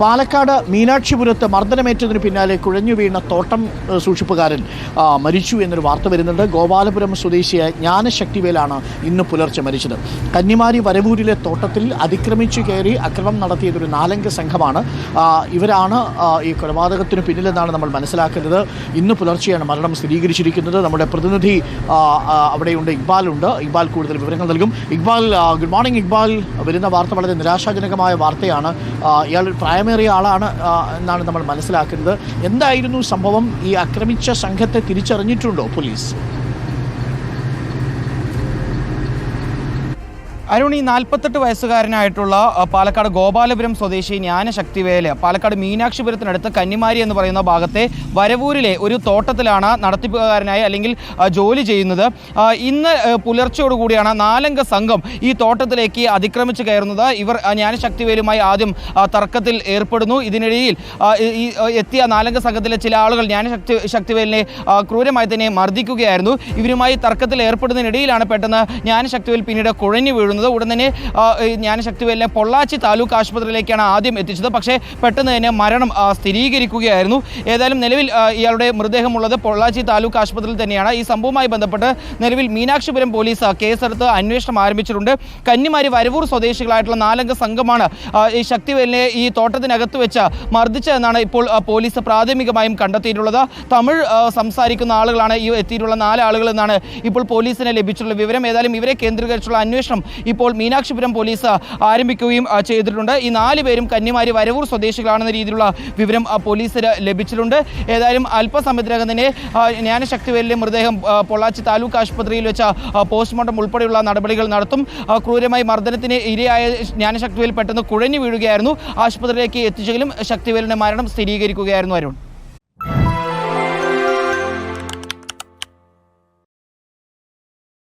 പാലക്കാട് മീനാക്ഷിപുരത്ത് മർദ്ദനമേറ്റതിന് പിന്നാലെ കുഴഞ്ഞു വീണ തോട്ടം സൂക്ഷിപ്പുകാരൻ മരിച്ചു എന്നൊരു വാർത്ത വരുന്നുണ്ട്. ഗോപാലപുരം സ്വദേശിയായ ജ്ഞാനശക്തിവേലാണ് ഇന്ന് പുലർച്ചെ മരിച്ചത്. കന്നിമാരി വരവൂരിലെ തോട്ടത്തിൽ അതിക്രമിച്ചു കയറി അക്രമം നടത്തിയതൊരു നാലംഗ സംഘമാണ്. ഇവരാണ് ഈ കൊലപാതകത്തിന് പിന്നിലെന്നാണ് നമ്മൾ മനസ്സിലാക്കുന്നത് ഇന്ന് പുലർച്ചെയാണ് മരണം സ്ഥിരീകരിച്ചിരിക്കുന്നത്. നമ്മുടെ പ്രതിനിധി അവിടെയുണ്ട്. ഇക്ബാലുണ്ട് ഇക്ബാൽ കൂടുതൽ വിവരങ്ങൾ നൽകും. Iqbal good morning Iqbal. വരുന്ന വാർത്ത വളരെ നിരാശാജനകമായ വാർത്തയാണ്. ഇയാൾ പ്രായമേറിയ ആളാണ് എന്നാണ് നമ്മൾ മനസ്സിലാക്കുന്നത്. എന്തായിരുന്നു സംഭവം? ഈ ആക്രമിച്ച സംഘത്തെ തിരിച്ചറിഞ്ഞിട്ടുണ്ടോ പോലീസ്? അരുൺ ഈ നാൽപ്പത്തെട്ട് വയസ്സുകാരനായിട്ടുള്ള പാലക്കാട് ഗോപാലപുരം സ്വദേശി ജ്ഞാനശക്തിവേൽ പാലക്കാട് മീനാക്ഷിപുരത്തിനടുത്ത് കന്നിമാരി എന്ന് പറയുന്ന ഭാഗത്തെ വരവൂരിലെ ഒരു തോട്ടത്തിലാണ് നടത്തിപ്പുകാരനായി അല്ലെങ്കിൽ ജോലി ചെയ്യുന്നത്. ഇന്ന് പുലർച്ചയോടുകൂടിയാണ് നാലംഗ സംഘം ഈ തോട്ടത്തിലേക്ക് അതിക്രമിച്ച് കയറുന്നത്. ഇവർ ജ്ഞാനശക്തിവേലുമായി ആദ്യം തർക്കത്തിൽ ഏർപ്പെടുന്നു. ഇതിനിടയിൽ എത്തിയ നാലംഗ സംഘത്തിലെ ചില ആളുകൾ ജ്ഞാനശക്തി ശക്തിവേലിനെ ക്രൂരമായി തന്നെ മർദ്ദിക്കുകയായിരുന്നു. ഇവരുമായി തർക്കത്തിൽ ഏർപ്പെടുന്നതിനിടയിലാണ് പെട്ടെന്ന് ജ്ഞാനശക്തിവേൽ പിന്നീട് കുഴഞ്ഞു വീഴുന്നത്. ഉടൻ തന്നെ ജ്ഞാനശക്തിവേലിനെ പൊള്ളാച്ചി താലൂക്ക് ആശുപത്രിയിലേക്കാണ് ആദ്യം എത്തിച്ചത്. പക്ഷേ പെട്ടെന്ന് തന്നെ മരണം സ്ഥിരീകരിക്കുകയായിരുന്നു. ഏതായാലും നിലവിൽ ഇയാളുടെ മൃതദേഹമുള്ളത് പൊള്ളാച്ചി താലൂക്ക് ആശുപത്രിയിൽ തന്നെയാണ്. ഈ സംഭവവുമായി ബന്ധപ്പെട്ട് നിലവിൽ മീനാക്ഷിപുരം പോലീസ് കേസെടുത്ത് അന്വേഷണം ആരംഭിച്ചിട്ടുണ്ട്. കന്നിമാരി വരവൂർ സ്വദേശികളായിട്ടുള്ള നാലംഗ സംഘമാണ് ഈ ശക്തിവേലിനെ ഈ തോട്ടത്തിനകത്ത് വെച്ച് മർദ്ദിച്ചതെന്നാണ് ഇപ്പോൾ പോലീസ് പ്രാഥമികമായും കണ്ടെത്തിയിട്ടുള്ളത്. തമിഴ് സംസാരിക്കുന്ന ആളുകളാണ് ഈ എത്തിയിട്ടുള്ള നാല് ആളുകൾ എന്നാണ് ഇപ്പോൾ പോലീസിന് ലഭിച്ചിട്ടുള്ള വിവരം. ഏതായാലും ഇവരെ കേന്ദ്രീകരിച്ചുള്ള അന്വേഷണം ഇപ്പോൾ മീനാക്ഷിപുരം പോലീസ് ആരംഭിക്കുകയും ചെയ്തിട്ടുണ്ട്. ഈ നാല് പേരും കന്നിമാരി വരവൂർ സ്വദേശികളാണെന്ന രീതിയിലുള്ള വിവരം പോലീസിന് ലഭിച്ചിട്ടുണ്ട്. ഏതായാലും അല്പസമയത്തിനകം തന്നെ ജ്ഞാനശക്തിവേലിലെ മൃതദേഹം പൊള്ളാച്ചി താലൂക്ക് ആശുപത്രിയിൽ വെച്ച പോസ്റ്റ്മോർട്ടം ഉൾപ്പെടെയുള്ള നടപടികൾ നടത്തും. ക്രൂരമായി മർദ്ദനത്തിന് ഇരയായ ജ്ഞാനശക്തിവേൽ പെട്ടെന്ന് കുഴഞ്ഞു വീഴുകയായിരുന്നു. ആശുപത്രിയിലേക്ക് എത്തിച്ചെങ്കിലും ശക്തിവേലിന്റെ മരണം സ്ഥിരീകരിക്കുകയായിരുന്നു അരുൺ.